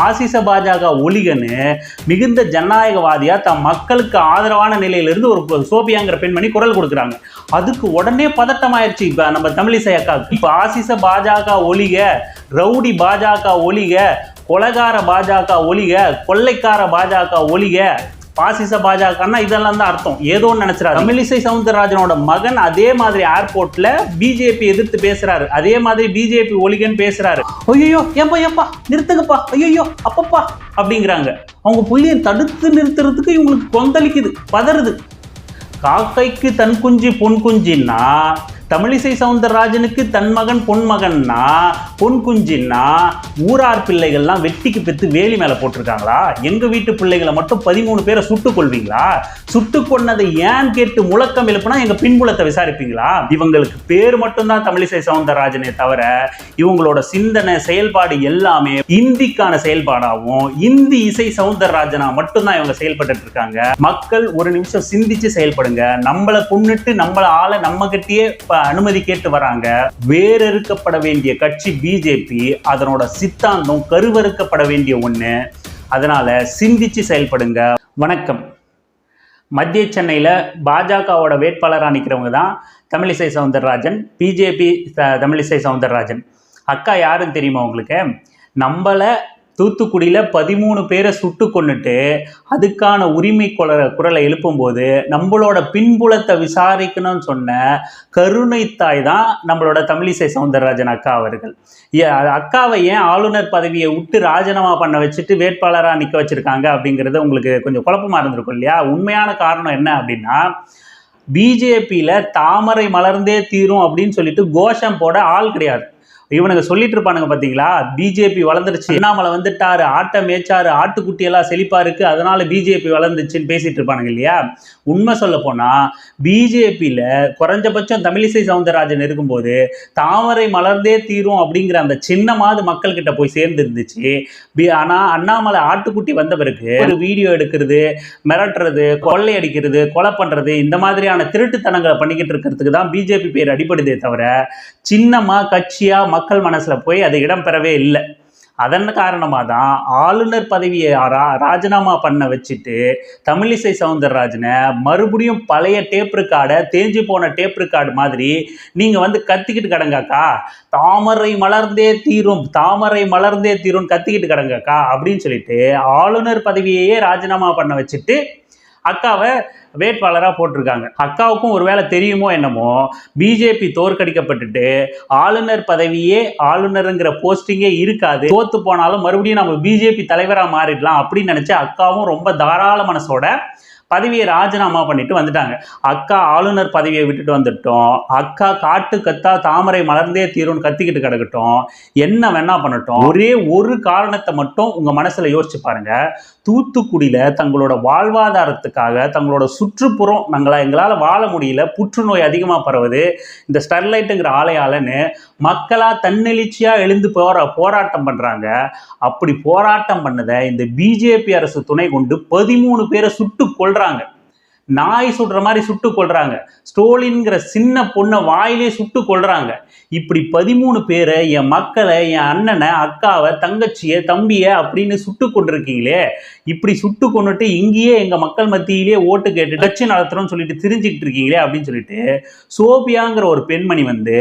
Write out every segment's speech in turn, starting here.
ஆசிச பாஜக ஒலிகன்னு மிகுந்த ஜனநாயகவாதியா தம் மக்களுக்கு ஆதரவான நிலையிலிருந்து ஒரு சோபியாங்கிற பெண்மணி குரல் கொடுக்குறாங்க. அதுக்கு உடனே பதட்டம் ஆயிடுச்சு இப்ப நம்ம தமிழிசை அக்காவுக்கு. இப்ப ஆசிச பாஜக ஒலிக ரவுடி பாஜக ஒலிக கொலகார பாஜக ஒலிக கொள்ளைக்கார பாஜக ஒலிக பாசிச பாஜகன்னா இதெல்லாம் தான் அர்த்தம். ஏதோ ஒன்று நினைச்சிடாரு தமிழிசை சவுந்தரராஜனோட மகன் அதே மாதிரி ஏர்போர்ட்ல பிஜேபி எதிர்த்து பேசுறாரு. அதே மாதிரி பிஜேபி ஒலிகன் பேசுறாரு. ஐயோ ஏப்பா ஏப்பா நிறுத்துங்கப்பா. ஐயோ அப்பப்பா அப்படிங்கிறாங்க. அவங்க புள்ளியை தடுத்து நிறுத்துறதுக்கு இவங்களுக்கு கொந்தளிக்குது பதறுது. காக்கைக்கு தன் குஞ்சு பொன் குஞ்சின்னா தமிழிசை சவுந்தரராஜனுக்கு தன் மகன் பொன் மகன்னா பொன் குஞ்சின்னா ஊரார் பிள்ளைகள்லாம் வெட்டிக்கு பெற்று வேலி மேலே போட்டிருக்காங்களா? எங்கள் வீட்டு பிள்ளைகளை மட்டும் பதிமூணு பேரை சுட்டு கொள்வீங்களா சுட்டு கொன்னதை ஏன் கேட்டு முழக்கம் எழுப்புனா எங்கள் பின்புலத்தை விசாரிப்பீங்களா? இவங்களுக்கு பேர் மட்டும்தான் தமிழிசை சவுந்தரராஜனே தவிர இவங்களோட சிந்தனை செயல்பாடு எல்லாமே இந்திக்கான செயல்பாடாகவும் இந்தி இசை சவுந்தரராஜனா மட்டும்தான் இவங்க செயல்பட்டு இருக்காங்க மக்கள் ஒரு நிமிஷம் சிந்திச்சு செயல்படுங்க. நம்மளை கொன்னுட்டு நம்மளை ஆளை நம்ம கிட்டேயே ப- அனுமதி கேட்டு வராங்க. வேறறுக்கப்பட வேண்டிய கட்சி பிஜேபி அதனோட சித்தாந்தம் கருவறுக்கப்பட வேண்டிய ஒண்ணு. அதனால சிந்திச்சு செயல்படுங்க. வணக்கம். மத்திய சென்னையில் பாஜகவோட வேட்பாளராக நிற்கிறவங்க தான் தமிழிசை சவுந்தரராஜன் பிஜேபி தமிழிசை சவுந்தரராஜன். அக்கா யாருன்னு தெரியுமா உங்களுக்கு? நம்மளை தூத்துக்குடியில் பதிமூணு பேரை சுட்டு கொன்னுட்டு அதுக்கான உரிமை குரல குரலை எழுப்பும்போது நம்மளோட பின்புலத்தை விசாரிக்கணும்னு சொன்ன கருணை தாய் தான் நம்மளோட தமிழிசை சவுந்தரராஜன் அக்கா அவர்கள். அக்காவை ஏன் ஆளுநர் பதவியை விட்டு ராஜினாமா பண்ண வச்சுட்டு வேட்பாளராக நிற்க வச்சுருக்காங்க அப்படிங்கிறது உங்களுக்கு கொஞ்சம் குழப்பமா இருந்திருக்கும் இல்லையா? உண்மையான காரணம் என்ன அப்படின்னா பிஜேபியில் தாமரை மலர்ந்தே தீரும் அப்படின்னு சொல்லிட்டு கோஷம் போட ஆள் கிடையாது. இவனுங்க சொல்லிட்டு இருப்பானுங்க பார்த்தீங்களா பிஜேபி வளர்ந்துருச்சு. அண்ணாமலை வந்துட்டாரு. ஆட்டை மேய்ச்சாரு. ஆட்டுக்குட்டியெல்லாம் செழிப்பா இருக்கு. அதனால பிஜேபி வளர்ந்துச்சுன்னு பேசிட்டு இருப்பானுங்க இல்லையா? உண்மை சொல்ல போனா பிஜேபியில் குறைஞ்சபட்சம் தமிழிசை சவுந்தரராஜன் இருக்கும்போது தாமரை மலர்ந்தே தீரும் அப்படிங்கிற அந்த சின்னமாவது மக்கள்கிட்ட போய் சேர்ந்து இருந்துச்சு ஆனால் ஆனா அண்ணாமலை ஆட்டுக்குட்டி வந்த பிறகு ஒரு வீடியோ எடுக்கிறது மிரட்டுறது கொள்ளை அடிக்கிறது கொலை பண்றது இந்த மாதிரியான திருட்டுத்தனங்களை பண்ணிக்கிட்டு இருக்கிறதுக்கு தான் பிஜேபி பேர் அடிப்படுதே தவிர சின்னமா கட்சியா மக்கள் மனசில் போய் அது இடம் பெறவே இல்லை. அதன் காரணமாக தான் ஆளுநர் பதவியை ரா- ராஜினாமா பண்ண வச்சுட்டு தமிழிசை சவுந்தரராஜனை மறுபடியும் பழைய டேப் ரெக்கார்டை தேஞ்சு போன டேப் ரெக்கார்டு மாதிரி நீங்கள் வந்து கத்திக்கிட்டு கிடங்காக்கா. தாமரை மலர்ந்தே தீரும் தாமரை மலர்ந்தே தீரும் கத்திக்கிட்டு கிடங்காக்கா அப்படின்னு சொல்லிட்டு ஆளுநர் பதவியையே ராஜினாமா பண்ண வச்சுட்டு அக்காவை வேட்பாளராக போட்டிருக்காங்க. அக்காவுக்கும் ஒருவேளை தெரியுமோ என்னமோ பிஜேபி தோற்கடிக்கப்பட்டுட்டு ஆளுநர் பதவியே ஆளுநருங்கிற போஸ்டிங்கே இருக்காது. தோத்து போனாலும் மறுபடியும் நம்ம பிஜேபி தலைவராக மாறிடலாம் அப்படின்னு நினச்சி அக்காவும் ரொம்ப தாராள மனசோட பதவியை ராஜினாமா பண்ணிட்டு வந்துட்டாங்க. அக்கா ஆளுநர் பதவியை விட்டுட்டு வந்துட்டோம். அக்கா காட்டு கத்தா தாமரை மலர்ந்தே தீரும்னு கத்திக்கிட்டு கிடக்கட்டும். என்ன வேணா பண்ணட்டும். ஒரே ஒரு காரணத்தை மட்டும் உங்க மனசுல யோசிச்சு பாருங்க. தூத்துக்குடியில தங்களோட வாழ்வாதாரத்துக்காக தங்களோட சுற்றுப்புறம் நாங்களா எங்களால் வாழ முடியல. புற்றுநோய் அதிகமாக பரவுது. இந்த ஸ்டெர்லைட்டுங்கிற ஆலையாலன்னு மக்களா தன்னெழுச்சியா எழுந்து போற போராட்டம் பண்றாங்க. அப்படி போராட்டம் பண்ணதை இந்த பிஜேபி அரசு துணை கொண்டு பதிமூணு பேரை சுட்டு கொல்றாங்க நாய் சுடுற மாதிரி சுட்டு கொல்றாங்க. ஸ்டோலின்கிற சின்ன பொண்ணை வாயிலே சுட்டு கொல்றாங்க. இப்படி பதிமூணு பேரை என் மக்களை என் அண்ணனை அக்காவை தங்கச்சியை தம்பியை அப்படின்னு சுட்டு கொண்டிருக்கீங்களே. இப்படி சுட்டு கொண்டுட்டு இங்கேயே எங்க மக்கள் மத்தியிலே ஓட்டு கேட்டு கட்சி நடத்துறோம்னு சொல்லிட்டு தெரிஞ்சுக்கிட்டு இருக்கீங்களே அப்படின்னு சொல்லிட்டு சோபியாங்கிற ஒரு பெண்மணி வந்து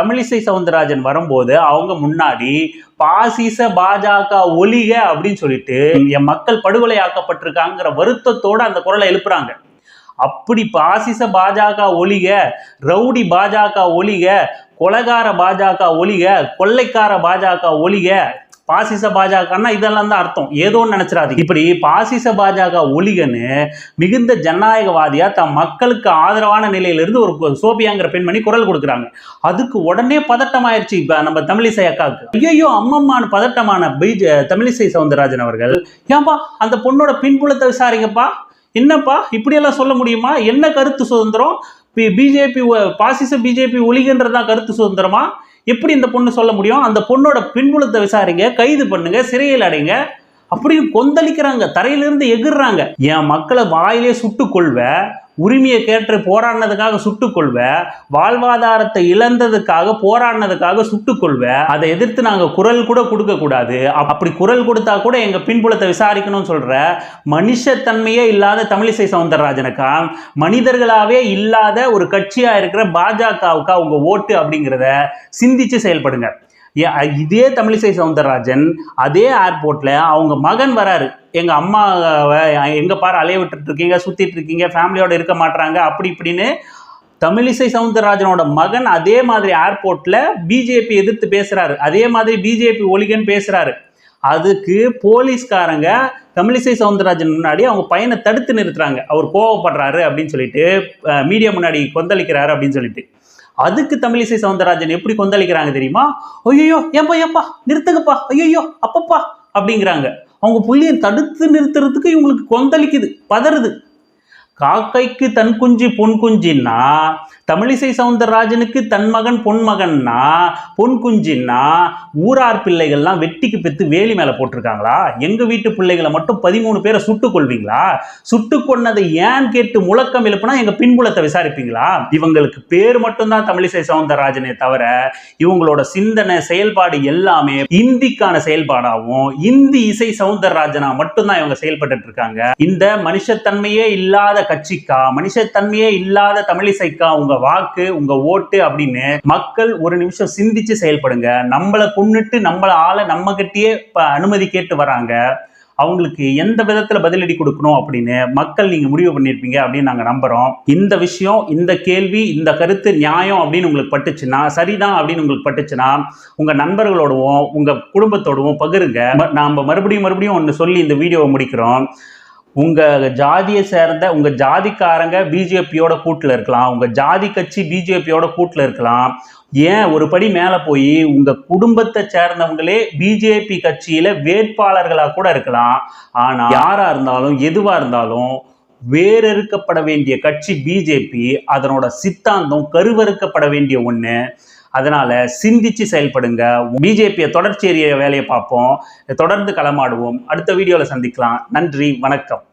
தமிழிசை சவுந்தரராஜன் வரும்போது அவங்க முன்னாடி பாசிச பாஜக ஒலிக அப்படின்னு சொல்லிட்டு என் மக்கள் படுகொலையாக்கப்பட்டிருக்காங்கிற வருத்தத்தோட அந்த குரலை எழுப்புறாங்க. அப்படி பாசிச பாஜக ஒலிக ரவுடி பாஜக ஒலிக கொலகார பாஜக ஒலிக கொள்ளைக்கார பாஜக ஒலிக பாசிச பாஜகன்னா இதெல்லாம் தான் அர்த்தம். ஏதோ ஒன்று நினைச்சிடாதீங்க. இப்படி பாசிச பாஜக ஒலிகன்னு மிகுந்த ஜனநாயகவாதியா தம் மக்களுக்கு ஆதரவான நிலையிலிருந்து ஒரு சோபியாங்கிற பெண்மணி குரல் கொடுக்குறாங்க. அதுக்கு உடனே பதட்டம் ஆயிடுச்சு இப்போ நம்ம தமிழிசை அக்காவுக்கு. ஐயோ அம்மம்மான்னு பதட்டமான பீஜ தமிழிசை சவுந்தரராஜன் அவர்கள். ஏன்பா அந்த பொண்ணோட பின்புலத்தை விசாரிங்கப்பா. என்னப்பா இப்படியெல்லாம் சொல்ல முடியுமா? என்ன கருத்து சுதந்திரம்? பிஜேபி பாசிச பிஜேபி ஒலிகன்றதா கருத்து சுதந்திரமா? எப்படி இந்த பொண்ணு சொல்ல முடியும்? அந்த பொண்ணோட பின்புலத்தை விசாரிங்க கைது பண்ணுங்க சிறையில் அடைங்க. அப்படியும் கொந்தளிக்கிறாங்க தரையிலிருந்து எகிர்றாங்க. என் மக்களை வாயிலே சுட்டு கொள்வ உரிமையை கேட்டு போராடினதுக்காக சுட்டுக்கொள்வ வாழ்வாதாரத்தை இழந்ததுக்காக போராடினதுக்காக சுட்டுக்கொள்வ அதை எதிர்த்து நாங்கள் குரல் கூட கொடுக்க கூடாது. அப்படி குரல் கொடுத்தா கூட எங்க பின்புலத்தை விசாரிக்கணும்னு சொல்ற மனுஷத்தன்மையே இல்லாத தமிழிசை சவுந்தரராஜனுக்கா மனிதர்களாவே இல்லாத ஒரு கட்சியா இருக்கிற பாஜகவுக்கா உங்க ஓட்டு அப்படிங்கிறத சிந்திச்சு செயல்படுங்க. இதே தமிழிசை சவுந்தரராஜன் அதே ஏர்போர்ட்ல அவங்க மகன் வராரு. எங்க அம்மாவை எங்க பாரு அலைய விட்டுட்டு இருக்கீங்க சுத்திட்டு இருக்கீங்க ஃபேமிலியோட இருக்க மாட்டுறாங்க அப்படி இப்படின்னு தமிழிசை சவுந்தரராஜனோட மகன் அதே மாதிரி ஏர்போர்ட்ல பிஜேபி எதிர்த்து பேசுறாரு. அதே மாதிரி பிஜேபி ஒலிகன் பேசுறாரு. அதுக்கு போலீஸ்காரங்க தமிழிசை சவுந்தரராஜன் முன்னாடி அவங்க பையனை தடுத்து நிறுத்துறாங்க. அவர் கோவப்படுறாரு அப்படின்னு சொல்லிட்டு மீடியா முன்னாடி கொந்தளிக்கிறாரு அப்படின்னு சொல்லிட்டு. அதுக்கு தமிழிசை சவுந்தரராஜன் எப்படி கொந்தளிக்கிறாங்க தெரியுமா? ஐயோ ஏப்பா ஏப்பா நிறுத்துங்கப்பா ஐயோ அப்பப்பா அப்படிங்கிறாங்க. அவங்க புள்ளியை தடுத்து நிறுத்துறதுக்கு இவங்களுக்கு கொந்தளிக்குது பதறுது. காக்கைக்கு தன் குஞ்சு பொன் குஞ்சின்னா தமிழிசை சவுந்தரராஜனுக்கு தன் மகன் பொன் மகன்னா பொன் குஞ்சின்னா ஊரார் பிள்ளைகள்லாம் வெட்டிக்கு பெத்து வேலி மேலே போட்டிருக்காங்களா? எங்க வீட்டு பிள்ளைகளை மட்டும் பதிமூணு பேரை சுட்டு கொள்வீங்களா சுட்டு கொன்னதை ஏன் கேட்டு முழக்கம் எழுப்புனா எங்கள் பின்புலத்தை விசாரிப்பீங்களா? இவங்களுக்கு பேர் மட்டும்தான் தமிழிசை சவுந்தரராஜனே தவிர இவங்களோட சிந்தனை செயல்பாடு எல்லாமே இந்திக்கான செயல்பாடாகவும் இந்தி இசை சவுந்தரராஜனா மட்டும்தான் இவங்க செயல்பட்டு இருக்காங்க. இந்த மனுஷத்தன்மையே இல்லாத கட்சிக்கா? மனுஷத்தன்மையே இல்லாத தமிழிசைக்கா? உங்க வாக்கு உங்க ஓட்டு அப்படின்னு மக்கள் ஒரு நிமிஷம் சிந்திச்சு செயல்படுங்க. நம்மளை கொண்டுட்டு நம்மள ஆளை நம்ம கிட்டயே அனுமதி கேட்டு வராங்க. அவங்களுக்கு எந்த விதத்துல பதிலடி கொடுக்கணும் அப்படின்னு மக்கள் நீங்க முடிவு பண்ணியிருப்பீங்க அப்படின்னு நாங்க நம்புறோம். இந்த விஷயம் இந்த கேள்வி இந்த கருத்து நியாயம் அப்படின்னு உங்களுக்கு பட்டுச்சுன்னா சரிதான் அப்படின்னு உங்களுக்கு பட்டுச்சுன்னா உங்க நண்பர்களோடவும் உங்க குடும்பத்தோடவும் பகிருங்க. ம- நாம மறுபடியும் மறுபடியும் ஒன்று சொல்லி இந்த வீடியோவை முடிக்கிறோம். உங்கள் ஜாதியை சேர்ந்த உங்கள் ஜாதிக்காரங்க பிஜேபியோட கூட்டில் இருக்கலாம். உங்கள் ஜாதி கட்சி பிஜேபியோட கூட்டில் இருக்கலாம். ஏன் ஒரு படி மேலே போய் உங்கள் குடும்பத்தை சேர்ந்தவங்களே பிஜேபி கட்சியில் வேட்பாளர்களாக கூட இருக்கலாம். ஆனால் யாராக இருந்தாலும் எதுவாக இருந்தாலும் வேறறுக்கப்பட வேண்டிய கட்சி பிஜேபி அதனோட சித்தாந்தம் கருவறுக்கப்பட வேண்டிய ஒன்று அதனால சிந்திச்சு செயல்படுங்க. பிஜேபியை தொடர்ச்சி எறிய வேலையை பார்ப்போம். தொடர்ந்து களமாடுவோம். அடுத்த வீடியோவில் சந்திக்கலாம். நன்றி. வணக்கம்.